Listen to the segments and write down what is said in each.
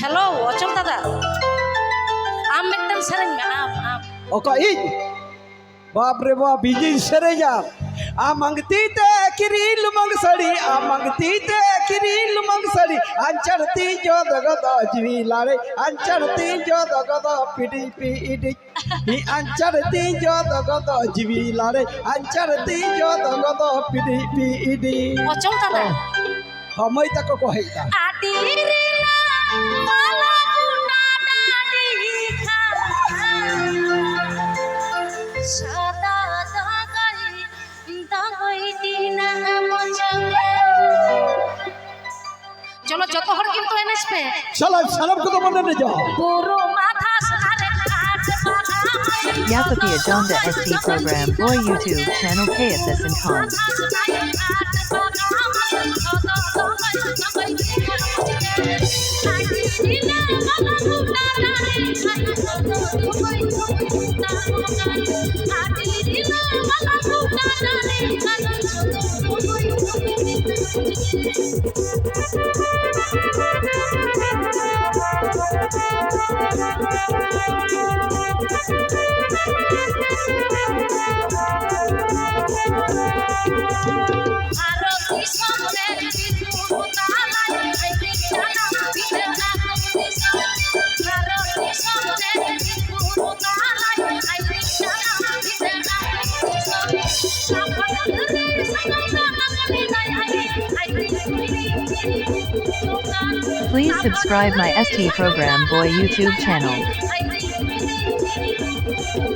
Hello অচল দাদা আম একদম সারেন আম আম ও কই বাপ রে বাপ বিজি সেরে যা आ मंगती ते किरील मंग सड़ी आ मंगती ते किरील मंग सड़ी अंचरती जो दगदो जीवी लाड़े अंचरती जो दगदो पिटी पीडी ही अंचरती जो दगदो जीवी लाड़े अंचरती जो दगदो पिटी पीडी अचल दादा हमई तक कहई ता आटी रे কিন্তু এনেস পে সালাম সালাম কত মনে নে যা পুরো মাথা সারে হাত Yapapia Jonda ST Program Boy YouTube channel KSS and Khan. Please subscribe my ST Program Boy YouTube channel. Meet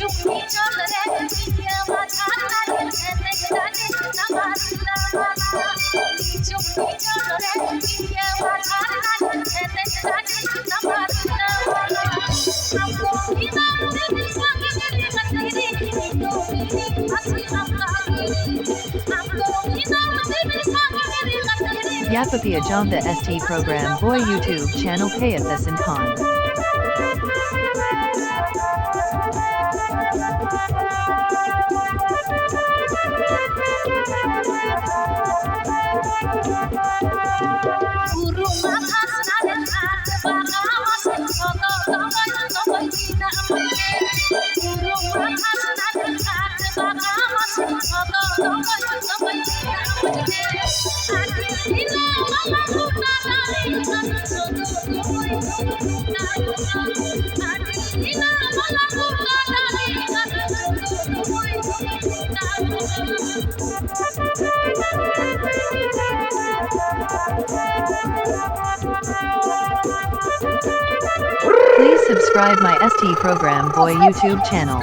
you, meet you, Yapapia Jonda ST Program Boy YouTube channel KSS and Khan. Guru Please subscribe my ST Program Boy YouTube channel.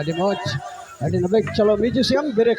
Adi Moj, Adi Nabek, calon Mijus siang berdekat.